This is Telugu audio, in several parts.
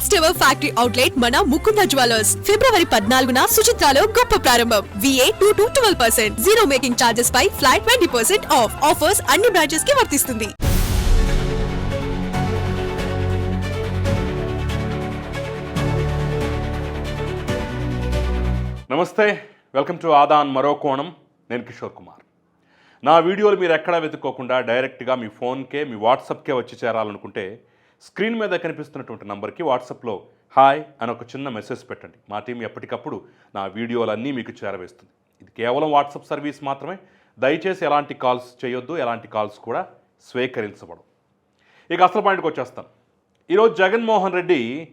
ఫస్ట్ ఎవర్ ఫ్యాక్టరీ అవుట్లెట్ మన ముకుంద జ్యువెలర్స్ ఫిబ్రవరి పద్నాలుగున సుచిత్రాలో గొప్ప ప్రారంభం. VA two two twelve percent zero making charges పై flat twenty percent off offers అన్ని బ్రాంచెస్కి వర్తిస్తుంది. నమస్తే. వెల్కమ్ టు ఆదాన్ మరో కోణం. నేను కిషోర్ కుమార్. నా వీడియోలు మీరు ఎక్కడా వెతుక్కోకుండా డైరెక్ట్గా మీ ఫోన్కే మీ వాట్సాప్కే వచ్చి చేరాలనుకుంటే స్క్రీన్ మీద కనిపిస్తున్నటువంటి నంబర్కి వాట్సాప్లో హాయ్ అని ఒక చిన్న మెసేజ్ పెట్టండి. మా టీం ఎప్పటికప్పుడు నా వీడియోలన్నీ మీకు చేరవేస్తుంది. ఇది కేవలం వాట్సాప్ సర్వీస్ మాత్రమే. దయచేసి ఎలాంటి కాల్స్ చేయొద్దు ఎలాంటి కాల్స్ కూడా స్వీకరించబడవు. ఇక అసలు పాయింట్కి వచ్చేస్తాను. ఈరోజు జగన్మోహన్ రెడ్డి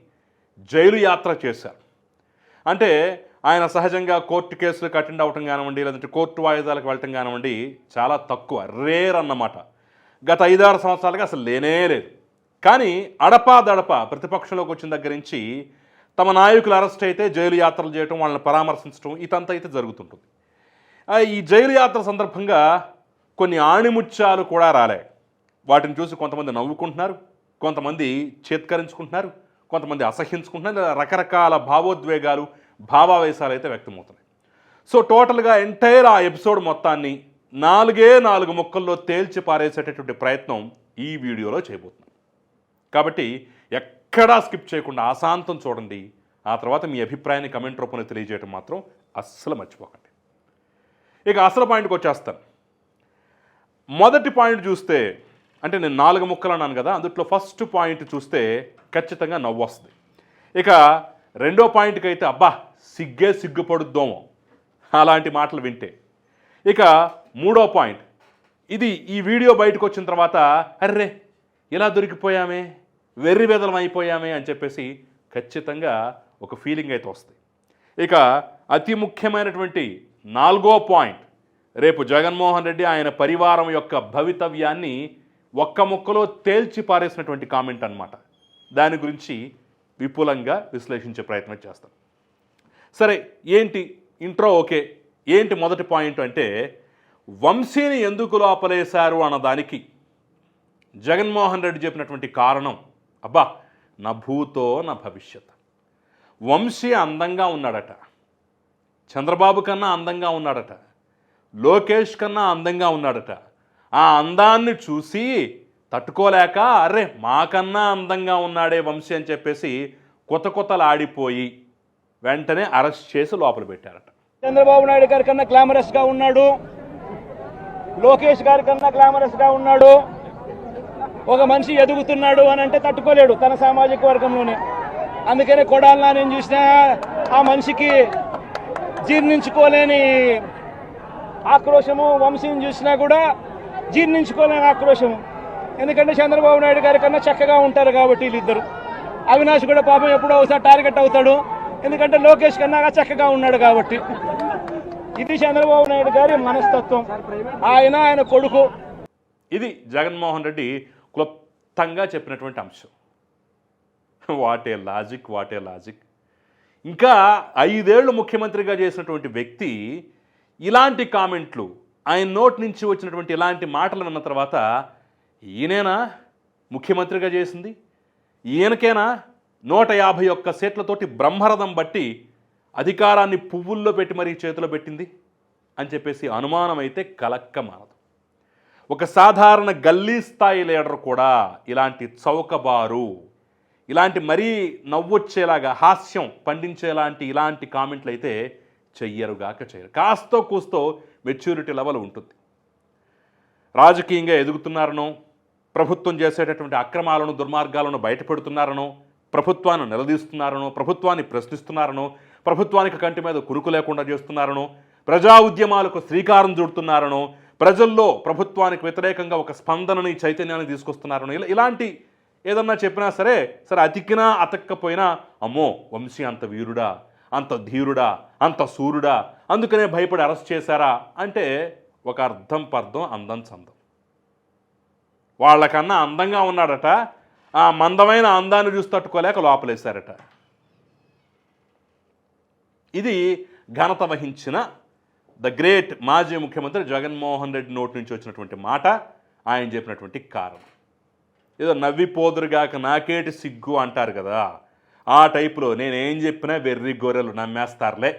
జైలు యాత్ర చేశారు. అంటే ఆయన సహజంగా కోర్టు కేసులకు అటెండ్ అవ్వటం కానివ్వండి లేదంటే కోర్టు వాయిదాలకు వెళ్ళటం కానివ్వండి చాలా తక్కువ రేర్ అన్నమాట. గత ఐదారు సంవత్సరాలుగా అసలు లేనే లేదు. కానీ అడపా దడప ప్రతిపక్షంలోకి వచ్చిన దగ్గర నుంచి తమ నాయకులు అరెస్ట్ అయితే జైలు యాత్రలు చేయటం వాళ్ళని పరామర్శించడం ఇదంతా అయితే జరుగుతుంటుంది. ఈ జైలు యాత్ర సందర్భంగా కొన్ని ఆణిముత్యాలు కూడా రాలే. వాటిని చూసి కొంతమంది నవ్వుకుంటున్నారు కొంతమంది చేత్కరించుకుంటున్నారు కొంతమంది అసహ్యించుకుంటున్నారు రకరకాల భావోద్వేగాలు భావావేశాలు అయితే వ్యక్తమవుతున్నాయి. సో టోటల్గా ఎంటైర్ ఆ ఎపిసోడ్ మొత్తాన్ని నాలుగే నాలుగు ముక్కల్లో తేల్చి పారేసేటటువంటి ప్రయత్నం ఈ వీడియోలో చేయబోతున్నాం. కాబట్టి ఎక్కడా స్కిప్ చేయకుండా ఆశాంతం చూడండి. ఆ తర్వాత మీ అభిప్రాయాన్ని కమెంట్ రూపంలో తెలియజేయడం మాత్రం అస్సలు మర్చిపోకండి. ఇక అసలు పాయింట్కి వచ్చేస్తాను. మొదటి పాయింట్ చూస్తే అంటే నేను నాలుగు ముక్కలు అన్నాను కదా అందుట్లో ఫస్ట్ పాయింట్ చూస్తే ఖచ్చితంగా నవ్వు వస్తుంది. ఇక రెండో పాయింట్కి అయితే అబ్బా సిగ్గే సిగ్గుపడుద్దామో. అలాంటి మాటలు వింటే. ఇక మూడో పాయింట్ ఇది ఈ వీడియో బయటకు వచ్చిన తర్వాత అర్రే ఇలా దొరికిపోయామే వెర్రిబెదలం అయిపోయామే అని చెప్పేసి ఖచ్చితంగా ఒక ఫీలింగ్ అయితే వస్తుంది ఇక అతి ముఖ్యమైనటువంటి నాలుగో పాయింట్ రేపు జగన్మోహన్ రెడ్డి ఆయన పరివారం యొక్క భవితవ్యాన్ని ఒక్క ముక్కలో తేల్చి పారేసినటువంటి కామెంట్ అన్నమాట. దాని గురించి విపులంగా విశ్లేషించే ప్రయత్నం చేస్తాం. సరే ఏంటి ఇంట్రో ఓకే. ఏంటి మొదటి పాయింట్ అంటే వంశీని ఎందుకు లోపలేశారు అన్నదానికి జగన్మోహన్ రెడ్డి చెప్పినటువంటి కారణం అబ్బా నా భూతో నా భవిష్యత్. వంశీ అందంగా ఉన్నాడట. చంద్రబాబు కన్నా అందంగా ఉన్నాడట. లోకేష్ కన్నా అందంగా ఉన్నాడట. ఆ అందాన్ని చూసి తట్టుకోలేక అరే మాకన్నా అందంగా ఉన్నాడే వంశీ అని చెప్పేసి కొత్త కొత్తలాడిపోయి వెంటనే అరెస్ట్ చేసి లోపల పెట్టారట. చంద్రబాబు నాయుడు గారి కన్నా గ్లామరస్గా ఉన్నాడు. లోకేష్ గారి కన్నా గ్లామరస్గా ఉన్నాడు. ఒక మనిషి ఎదుగుతున్నాడు అని అంటే తట్టుకోలేడు తన సామాజిక వర్గంలోనే. అందుకనే కొడాలనా నేను చూసినా ఆ మనిషికి జీర్ణించుకోలేని ఆక్రోశము వంశీని చూసినా కూడా జీర్ణించుకోలేని ఆక్రోశము. ఎందుకంటే చంద్రబాబు నాయుడు గారి కన్నా చక్కగా ఉంటారు కాబట్టి వీళ్ళిద్దరు. అవినాష్ కూడా పాపం ఎప్పుడో ఒకసారి టార్గెట్ అవుతాడు. ఎందుకంటే లోకేష్ కన్నా చక్కగా ఉన్నాడు కాబట్టి. ఇది చంద్రబాబు నాయుడు గారి మనస్తత్వం. ఆయన ఆయన కొడుకు. ఇది జగన్మోహన్ రెడ్డి క్లుప్తంగా చెప్పినటువంటి అంశం. వాటే లాజిక్ వాటే లాజిక్ ఇంకా ఐదేళ్ళు ముఖ్యమంత్రిగా చేసినటువంటి వ్యక్తి ఇలాంటి కామెంట్లు ఆయన నోటి నుంచి వచ్చినటువంటి ఇలాంటి మాటలు విన్న తర్వాత ఈయనేనా ముఖ్యమంత్రిగా చేసింది? ఈయనకేనా నూట యాభై ఒక్క సీట్లతోటి బ్రహ్మరథం బట్టి అధికారాన్ని పువ్వుల్లో పెట్టి మరీ చేతిలో పెట్టింది? అని చెప్పేసి అనుమానం అయితే కలక్క మానదు. ఒక సాధారణ గల్లీ స్థాయి లీడర్ కూడా ఇలాంటి చౌకబారు ఇలాంటి మరీ నవ్వొచ్చేలాగా హాస్యం పండించేలాంటి ఇలాంటి కామెంట్లు అయితే చెయ్యరుగాక చేయరు కాస్తో కూస్తో మెచ్యూరిటీ లెవెల్ ఉంటుంది. రాజకీయంగా ఎదుగుతున్నారనో ప్రభుత్వం చేసేటటువంటి అక్రమాలను దుర్మార్గాలను బయటపెడుతున్నారనో ప్రభుత్వాన్ని నిలదీస్తున్నారనో ప్రభుత్వాన్ని ప్రశ్నిస్తున్నారనో ప్రభుత్వానికి కంటి మీద కురుకు లేకుండా చేస్తున్నారనో ప్రజా ఉద్యమాలకు శ్రీకారం చుడుతున్నారనో ప్రజల్లో ప్రభుత్వానికి వ్యతిరేకంగా ఒక స్పందనని చైతన్యాన్ని తీసుకొస్తున్నారని ఇలాంటి ఏదన్నా చెప్పినా సరే సరే అతికినా అతక్కపోయినా అమ్మో వంశీ అంత వీరుడా అంత ధీరుడా అంత సూర్యుడా అందుకనే భయపడి అరెస్ట్ చేశారా అంటే ఒక అర్థం పర్థం అందం చందం. వాళ్ళకన్నా అందంగా ఉన్నాడట ఆ మందమైన అందాన్ని చూసి తట్టుకోలేక లోపలేశారట. ఇది ఘనత వహించిన ద గ్రేట్ మాజీ ముఖ్యమంత్రి జగన్మోహన్ రెడ్డి నోటి నుంచి వచ్చినటువంటి మాట ఆయన చెప్పినటువంటి కారణం. ఏదో నవ్విపోదురుగాక నాకేటి సిగ్గు అంటారు కదా. ఆ టైపులో నేనేం చెప్పినా వెర్రి గొర్రెలు నమ్మేస్తారులే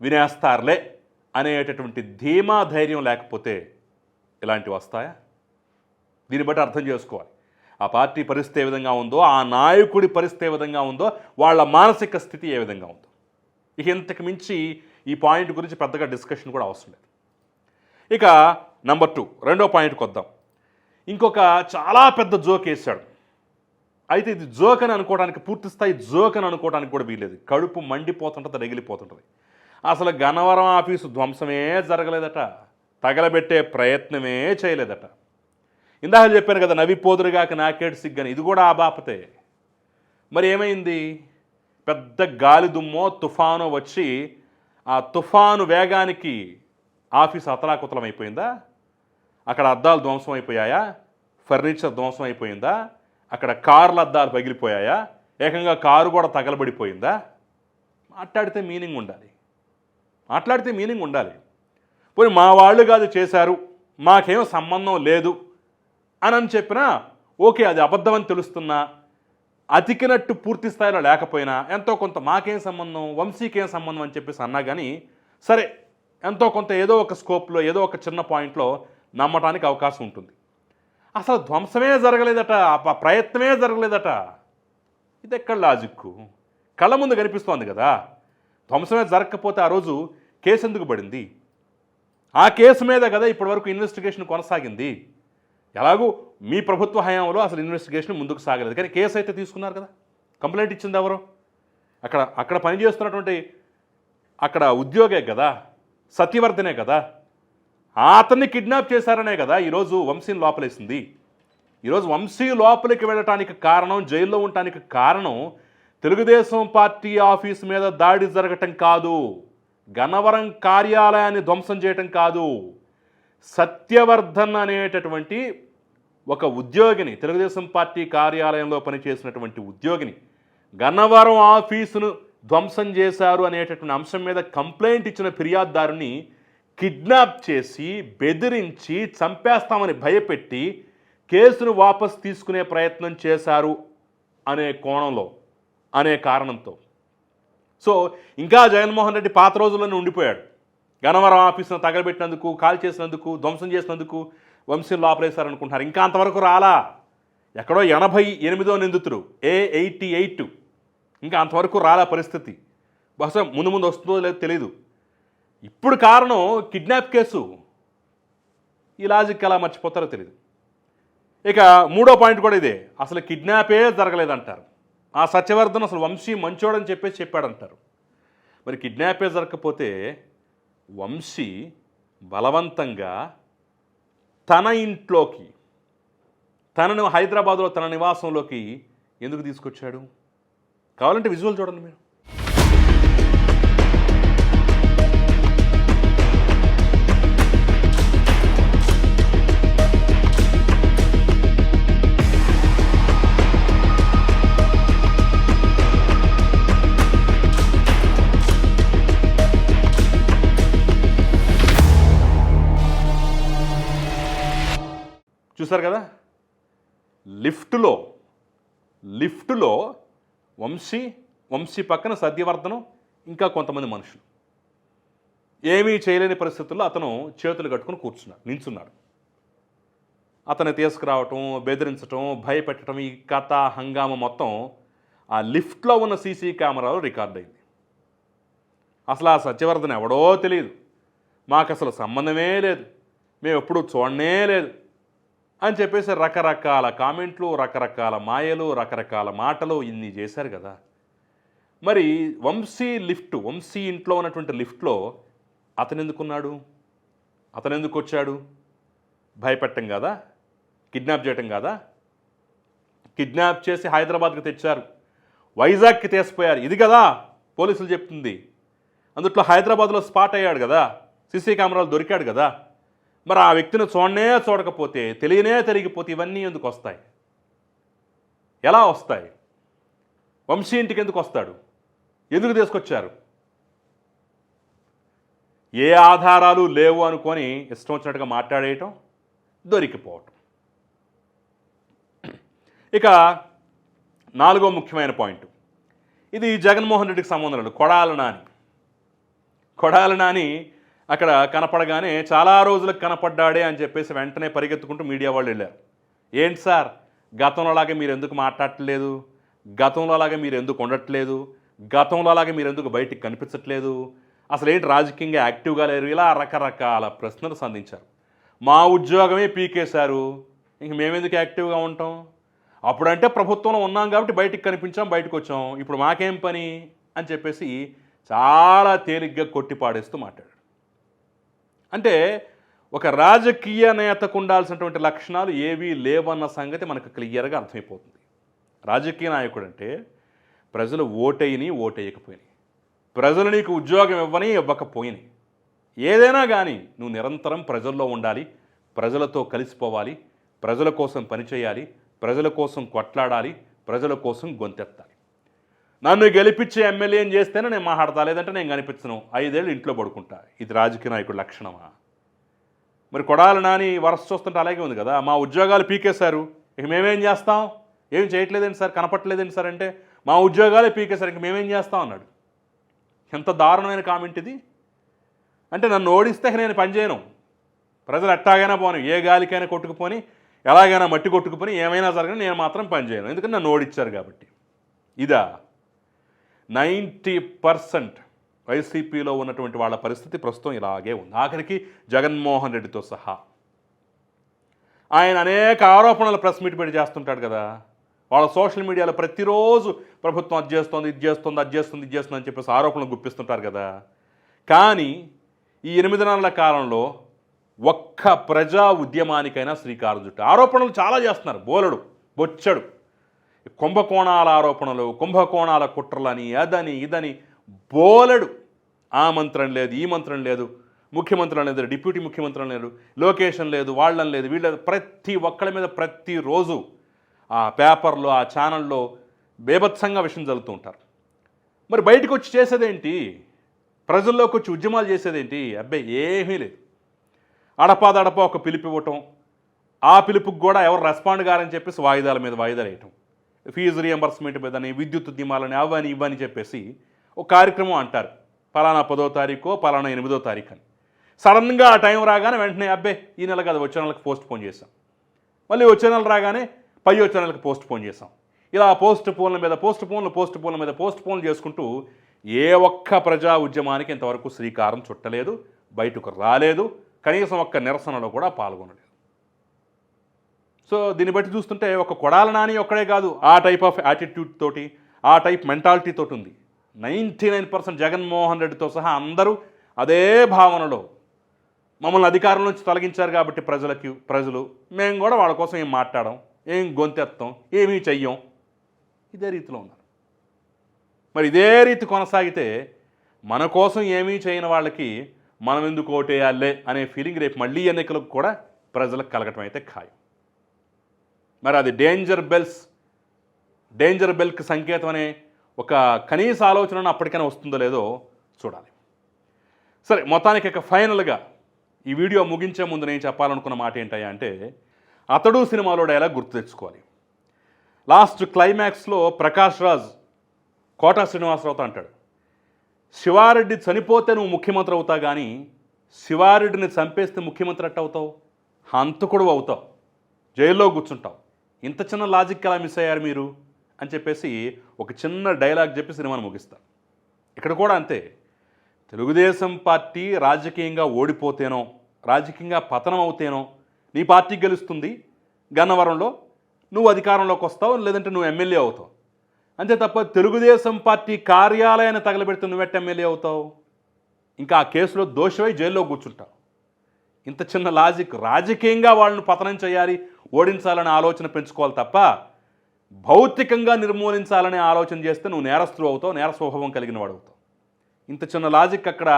వినేస్తారులే అనేటటువంటి ధీమా ధైర్యం లేకపోతే ఇలాంటివి వస్తాయా? దీన్ని బట్టి అర్థం చేసుకోవాలి. ఆ పార్టీ పరిస్థితి ఏ విధంగా ఉందో ఆ నాయకుడి పరిస్థితి ఏ విధంగా ఉందో వాళ్ళ మానసిక స్థితి ఏ విధంగా ఉందో. ఇక ఇంతకు మించి ఈ పాయింట్ గురించి పెద్దగా డిస్కషన్ కూడా అవసరం లేదు. ఇక నెంబర్ టూ రెండో పాయింట్కి వద్దాం ఇంకొక చాలా పెద్ద జోక్ వేశాడు. అయితే ఇది జోక్ అని అనుకోవడానికి పూర్తి స్థాయి జోక్ అని అనుకోవడానికి కూడా వీలేదు కడుపు మండిపోతుంటుంది రగిలిపోతుంటుంది. అసలు గన్నవరం ఆఫీసు ధ్వంసమే జరగలేదట. తగలబెట్టే ప్రయత్నమే చేయలేదట. ఇందాక చెప్పాను కదా నవి పోదురుగాక నాకేడు సిగ్గని. ఇది కూడా ఆ బాపతే. మరి ఏమైంది? పెద్ద గాలి దుమ్మో తుఫానో వచ్చి ఆ తుఫాను వేగానికి ఆఫీస్ అతలాకుతలం అయిపోయిందా అక్కడ అద్దాలు ధ్వంసం అయిపోయాయా ఫర్నిచర్ ధ్వంసం అయిపోయిందా అక్కడ కార్ల అద్దాలు పగిలిపోయాయా? ఏకంగా కారు కూడా తగలబడిపోయిందా? మాట్లాడితే మీనింగ్ ఉండాలి. మాట్లాడితే మీనింగ్ ఉండాలి. పోనీ మా వాళ్ళు కాదు చేశారు మాకేం సంబంధం లేదు అని అని చెప్పినా ఓకే అది అబద్ధం అని తెలుస్తున్నా అతికినట్టు పూర్తి స్థాయిలో లేకపోయినా ఎంతో కొంత మాకేం సంబంధం వంశీకేం సంబంధం అని చెప్పేసి అన్నా కానీ సరే ఎంతో కొంత ఏదో ఒక స్కోప్లో ఏదో ఒక చిన్న పాయింట్లో నమ్మటానికి అవకాశం ఉంటుంది. అసలు ధ్వంసమే జరగలేదట ఆ ప్రయత్నమే జరగలేదట. ఇది ఎక్కడ లాజిక్కు? కళ్ళ ముందు కనిపిస్తోంది కదా. ధ్వంసమే జరగకపోతే ఆ రోజు కేసు ఎందుకు పడింది? ఆ కేసు మీద కదా ఇప్పటివరకు ఇన్వెస్టిగేషన్ కొనసాగింది. ఎలాగూ మీ ప్రభుత్వ హయాంలో అసలు ఇన్వెస్టిగేషన్ ముందుకు సాగలేదు. కానీ కేసు అయితే తీసుకున్నారు కదా. కంప్లైంట్ ఇచ్చింది ఎవరు? అక్కడ అక్కడ పనిచేస్తున్నటువంటి అక్కడ ఉద్యోగే కదా. సత్యవర్ధనే కదా. అతన్ని కిడ్నాప్ చేశారనే కదా ఈరోజు వంశీని లోపలేసింది. ఈరోజు వంశీ లోపలికి వెళ్ళటానికి కారణం జైల్లో ఉండటానికి కారణం తెలుగుదేశం పార్టీ ఆఫీస్ మీద దాడి జరగటం కాదు. గన్నవరం కార్యాలయాన్ని ధ్వంసం చేయటం కాదు. సత్యవర్ధన్ అనేటటువంటి ఒక ఉద్యోగిని తెలుగుదేశం పార్టీ కార్యాలయంలో పనిచేసినటువంటి ఉద్యోగిని గన్నవరం ఆఫీసును ధ్వంసం చేశారు అనేటటువంటి అంశం మీద కంప్లైంట్ ఇచ్చిన ఫిర్యాదుదారుని కిడ్నాప్ చేసి బెదిరించి చంపేస్తామని భయపెట్టి కేసును వాపస్ తీసుకునే ప్రయత్నం చేశారు అనే కోణంలో అనే కారణంతో. సో ఇంకా జగన్మోహన్ రెడ్డి పాత రోజుల్లోనే ఉండిపోయాడు. గనవరం ఆఫీసును తగలబెట్టినందుకు కాల్ చేసినందుకు ధ్వంసం చేసినందుకు వంశీని లోపలేశారనుకుంటున్నారు. ఇంకా అంతవరకు రాలా? ఎక్కడో ఎనభై ఎనిమిదో నిందితుడు ఏ ఎయిటీ ఎయిట్ ఇంకా అంతవరకు రాలా పరిస్థితి? బహుశా ముందు ముందు వస్తుందో లేదో తెలియదు ఇప్పుడు కారణం కిడ్నాప్ కేసు. ఈ లాజిక్ ఎలా మర్చిపోతారో తెలియదు ఇక మూడో పాయింట్ కూడా ఇదే. అసలు కిడ్నాపే జరగలేదంటారు. ఆ సత్యవర్ధన్ అసలు వంశీ మంచోడని చెప్పేసి చెప్పాడంటారు. మరి కిడ్నాపే జరగకపోతే వంశీ బలవంతంగా తన ఇంట్లోకి తనను హైదరాబాద్లో తన నివాసంలోకి ఎందుకు తీసుకొచ్చాడు? కావాలంటే విజువల్ చూడండి మీరు. చూసారు కదా? లిఫ్ట్లో లిఫ్ట్లో వంశీ వంశీ పక్కన సద్యవర్ధనం ఇంకా కొంతమంది మనుషులు. ఏమీ చేయలేని పరిస్థితుల్లో అతను చేతులు కట్టుకుని కూర్చున్నాడు నించున్నాడు. అతన్ని తీసుకురావటం బెదిరించటం భయపెట్టడం ఈ కథ హంగామ మొత్తం ఆ లిఫ్ట్లో ఉన్న సీసీ కెమెరాలో రికార్డ్ అయింది. అసలు ఆ సత్యవర్ధన్ ఎవడో తెలియదు మాకు అసలు సంబంధమే లేదు. మేము ఎప్పుడూ చూడనే లేదు. అని చెప్పేసి రకరకాల కామెంట్లు రకరకాల మాయలు రకరకాల మాటలు ఇన్ని చేశారు కదా. మరి వంశీ లిఫ్ట్ వంశీ ఇంట్లో ఉన్నటువంటి లిఫ్ట్లో అతను ఎందుకున్నాడు అతను ఎందుకు వచ్చాడు భయపెట్టం కదా? కిడ్నాప్ చేయటం కదా? కిడ్నాప్ చేసి హైదరాబాద్కి తెచ్చారు. వైజాగ్కి తీసిపోయారు ఇది కదా పోలీసులు చెప్తుంది. అందుట్లో హైదరాబాద్లో స్పాట్ అయ్యాడు కదా. సీసీ కెమెరాలు దొరికాడు కదా. మరి ఆ వ్యక్తిని చూడనే చూడకపోతే తెలియనే తెలియకపోతే ఇవన్నీ ఎందుకు వస్తాయి? ఎలా వస్తాయి? వంశీ ఇంటికి ఎందుకు వస్తాడు? ఎందుకు తీసుకొచ్చారు? ఏ ఆధారాలు లేవు అనుకొని ఇష్టం వచ్చినట్టుగా మాట్లాడేయటం? దొరికిపోవటం. ఇక నాలుగో ముఖ్యమైన పాయింట్. ఇది జగన్మోహన్ రెడ్డికి సంబంధం లేదు. కొడాల నాని. కొడాల నాని అక్కడ కనపడగానే చాలా రోజులకు కనపడ్డాడే అని చెప్పేసి వెంటనే పరిగెత్తుకుంటూ మీడియా వాళ్ళు వెళ్ళారు. ఏంటి సార్? గతంలో అలాగే మీరు ఎందుకు మాట్లాడట్లేదు? గతంలో అలాగే మీరు ఎందుకు ఉండట్లేదు? గతంలో అలాగే మీరు ఎందుకు బయటికి కనిపించట్లేదు? అసలు ఏంటి రాజకీయంగా యాక్టివ్గా లేరు? ఇలా రకరకాల ప్రశ్నలు సంధించారు. మా ఉద్యోగమే పీకేశారు ఇంక మేమెందుకు యాక్టివ్గా ఉంటాం? అప్పుడంటే ప్రభుత్వంలో ఉన్నాం కాబట్టి బయటికి కనిపించాం బయటకు వచ్చాం. ఇప్పుడు మాకేం పని? అని చెప్పేసి చాలా తేలిగ్గా కొట్టి పాడేస్తూ అంటే ఒక రాజకీయ నేతకు ఉండాల్సినటువంటి లక్షణాలు ఏవీ లేవన్న సంగతి మనకు క్లియర్గా అర్థమైపోతుంది. రాజకీయ నాయకుడు అంటే ప్రజలు ఓటేయని ఓటేయకపోయినాయి. ప్రజలు నీకు ఉద్యోగం ఇవ్వని ఇవ్వకపోయినాయి. ఏదైనా కానీ నువ్వు నిరంతరం ప్రజల్లో ఉండాలి ప్రజలతో కలిసిపోవాలి ప్రజల కోసం పనిచేయాలి ప్రజల కోసం కొట్లాడాలి ప్రజల కోసం గొంతెత్తాలి. నన్ను గెలిపించే ఎమ్మెల్యేని చేస్తేనే నేను మాట్లాడతా లేదంటే నేను కనిపించను. ఐదేళ్ళు ఇంట్లో పడుకుంటా. ఇది రాజకీయ నాయకుడు లక్షణమా? మరి కొడాల నాని వరస చూస్తుంటే అలాగే ఉంది కదా. మా ఉద్యోగాలు పీకేశారు. ఇక మేమేం చేస్తాం? ఏం చేయట్లేదండి సార్? కనపట్లేదండి సార్ అంటే మా ఉద్యోగాలే పీకేశారు. ఇంక మేమేం చేస్తాం అన్నాడు. ఎంత దారుణమైన కామెంట్ ఇది. అంటే నన్ను ఓడిస్తే ఇక నేను పనిచేయను ప్రజలు ఎట్టాగైనా పోను ఏ గాలికైనా కొట్టుకుపోని ఎలాగైనా మట్టి కొట్టుకుపోని ఏమైనా జరగని నేను మాత్రం పనిచేయను ఎందుకంటే నన్ను ఓడిచ్చారు కాబట్టి. ఇదా. నైంటీ పర్సెంట్ వైసీపీలో ఉన్నటువంటి వాళ్ళ పరిస్థితి ప్రస్తుతం ఇలాగే ఉంది. ఆఖరికి జగన్మోహన్ రెడ్డితో సహా. ఆయన అనేక ఆరోపణలు ప్రెస్ మీట్ పెట్టి చేస్తుంటాడు కదా. వాళ్ళ సోషల్ మీడియాలో ప్రతిరోజు ప్రభుత్వం అది చేస్తుంది ఇది చేస్తుంది అది చేస్తుంది ఇది చేస్తుంది అని చెప్పేసి ఆరోపణలు గుప్పిస్తుంటారు కదా. కానీ ఈ ఎనిమిది నెలల కాలంలో ఒక్క ప్రజా ఉద్యమానికైనా శ్రీకారం చుట్టు ఆరోపణలు చాలా చేస్తున్నారు. బోలడు బొచ్చడు. కుంభకోణాల ఆరోపణలు కుంభకోణాల కుట్రలని అదని ఇదని బోలెడు. ఆ మంత్రం లేదు ఈ మంత్రం లేదు ముఖ్యమంత్రులు లేదు డిప్యూటీ ముఖ్యమంత్రులు లేరు లొకేషన్ లేదు వాళ్ళని లేదు వీళ్ళ ప్రతి ఒక్కళ్ళ మీద ప్రతిరోజు ఆ పేపర్లో ఆ ఛానల్లో బేభత్సంగా విషయం జరుగుతూ ఉంటారు. మరి బయటకు వచ్చి చేసేదేంటి? ప్రజల్లోకి వచ్చి ఉద్యమాలు చేసేదేంటి? అబ్బాయి ఏమీ లేదు. అడపాదడప ఒక పిలుపు ఇవ్వటం ఆ పిలుపుకి కూడా ఎవరు రెస్పాండ్ కారని చెప్పేసి వాయిదాల మీద వాయిదాలు వేయటం. ఫీజు రియంబర్స్మెంట్ మీదని విద్యుత్ ఉద్యమాలని అవని ఇవని చెప్పేసి ఒక కార్యక్రమం అంటారు. పలానా పదో తారీఖు పలానా ఎనిమిదో తారీఖు అని సడన్గా ఆ టైం రాగానే వెంటనే అబ్బే ఈ నెల కాదు వచ్చే నెలకు పోస్ట్ పోన్ చేశాం. మళ్ళీ వచ్చే నెల రాగానే పై వచ్చే నెలకు పోస్ట్ పోన్ చేసాం ఇలా పోస్ట్ పోన్ల మీద పోస్ట్ పోన్లు పోస్ట్ పోన్ల మీద పోస్ట్ పోన్లు చేసుకుంటూ ఏ ఒక్క ప్రజా ఉద్యమానికి ఇంతవరకు శ్రీకారం చుట్టలేదు బయటకు రాలేదు కనీసం ఒక్క నిరసనలో కూడా పాల్గొనలేదు. సో దీన్ని బట్టి చూస్తుంటే ఒక కొడాల నాని ఒక్కడే కాదు ఆ టైప్ ఆఫ్ యాటిట్యూడ్ తోటి ఆ టైప్ మెంటాలిటీ తోటి ఉంది. నైంటీ నైన్ పర్సెంట్ జగన్మోహన్ రెడ్డితో సహా అందరూ అదే భావనలో మమ్మల్ని అధికారం నుంచి తొలగించారు కాబట్టి ప్రజలకి ప్రజలు. మేము కూడా వాళ్ళ కోసం ఏం మాట్లాడం ఏం గొంతెత్తాం ఏమీ చెయ్యం ఇదే రీతిలో ఉన్నారు. మరి ఇదే రీతి కొనసాగితే మన కోసం ఏమీ చేయని వాళ్ళకి మనం ఎందుకు ఓటేయాలే అనే ఫీలింగ్ రేపు మళ్ళీ ఎన్నికలకు కూడా ప్రజలకు కలగటం అయితే ఖాయం. మరి అది డేంజర్ బెల్స్ డేంజర్ బెల్కి సంకేతం అనే ఒక కనీస ఆలోచన అప్పటికైనా వస్తుందో లేదో చూడాలి. సరే మొత్తానికి ఇక ఫైనల్గా ఈ వీడియో ముగించే ముందు నేను చెప్పాలనుకున్న మాట ఏంటయ్యా అంటే అతడు సినిమాలో డైలాగ్ గుర్తు తెచ్చుకోవాలి. లాస్ట్ క్లైమాక్స్లో ప్రకాష్ రాజ్ కోటా శ్రీనివాసరావుతో అంటాడు శివారెడ్డి చనిపోతే నువ్వు ముఖ్యమంత్రి అవుతావు కానీ శివారెడ్డిని చంపేస్తే ముఖ్యమంత్రి అట్ట అవుతావు? హంతకుడు అవుతావు. జైల్లో కూర్చుంటావు. ఇంత చిన్న లాజిక్ ఎలా మిస్ అయ్యారు మీరు? అని చెప్పేసి ఒక చిన్న డైలాగ్ చెప్పి సినిమాను ముగిస్తారు ఇక్కడ కూడా అంతే. తెలుగుదేశం పార్టీ రాజకీయంగా ఓడిపోతేనో రాజకీయంగా పతనం అవుతేనో నీ పార్టీ గెలుస్తుంది. గన్నవరంలో నువ్వు అధికారంలోకి వస్తావు లేదంటే నువ్వు ఎమ్మెల్యే అవుతావు. అంతే తప్ప తెలుగుదేశం పార్టీ కార్యాలయాన్ని తగలబెడితే నువ్వెట్ట ఎమ్మెల్యే అవుతావు? ఇంకా ఆ కేసులో దోషమై జైల్లో కూర్చుంటావు. ఇంత చిన్న లాజిక్ రాజకీయంగా వాళ్ళను పతనం చేయాలి ఓడించాలనే ఆలోచన పెంచుకోవాలి తప్ప భౌతికంగా నిర్మూలించాలనే ఆలోచన చేస్తే నువ్వు నేరస్తులు అవుతావు నేర స్వభావం కలిగిన వాడు అవుతావు. ఇంత చిన్న లాజిక్ అక్కడ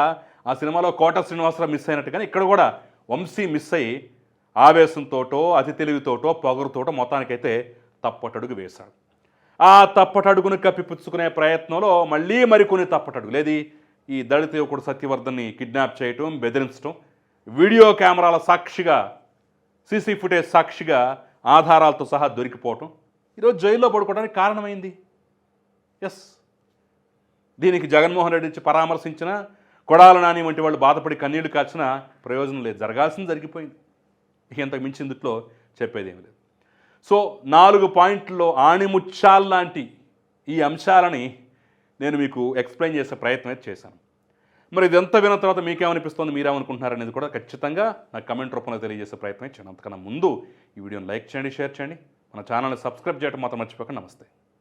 ఆ సినిమాలో కోట శ్రీనివాసరావు మిస్ అయినట్టుగానే ఇక్కడ కూడా వంశీ మిస్ అయ్యి ఆవేశంతోటో అతి తెలివితోటో పొగరుతోటో మొత్తానికైతే తప్పటడుగు వేశాడు. ఆ తప్పటడుగును కప్పిపుచ్చుకునే ప్రయత్నంలో మళ్ళీ మరికొన్ని తప్పటడుగు లేది ఈ దళిత యువకుడు సత్యవర్ధన్ని కిడ్నాప్ చేయటం బెదిరించడం వీడియో కెమెరాల సాక్షిగా సీసీ ఫుటేజ్ సాక్షిగా ఆధారాలతో సహా దొరికిపోవటం. ఈరోజు జైల్లో పడుకోవడానికి కారణమైంది? ఎస్ దీనికి జగన్మోహన్ రెడ్డి నుంచి పరామర్శించిన కొడాల నాని వంటి వాళ్ళు బాధపడి కన్నీళ్ళు కాచిన ప్రయోజనం లేదు. జరగాల్సింది జరిగిపోయింది. ఇక ఇంతకు మించి ఇందులో చెప్పేది ఏమి లేదు. సో నాలుగు పాయింట్లో ఆణిముత్యాల్లాంటి ఈ అంశాలని నేను మీకు ఎక్స్ప్లెయిన్ చేసే ప్రయత్నం అయితే చేశాను. మరి ఇదంతా విన్న తర్వాత మీకేమనిపిస్తుంది? మీరేమనుకుంటున్నారు అనేది కూడా ఖచ్చితంగా నాకు కమెంట్ రూపంలో తెలియజేసే ప్రయత్నం చేయండి. అంతకన్నా ముందు ఈ వీడియోని లైక్ చేయండి షేర్ చేయండి. మన ఛానల్ని సబ్స్క్రైబ్ చేయడం మాత్రం మర్చిపోక నమస్తే.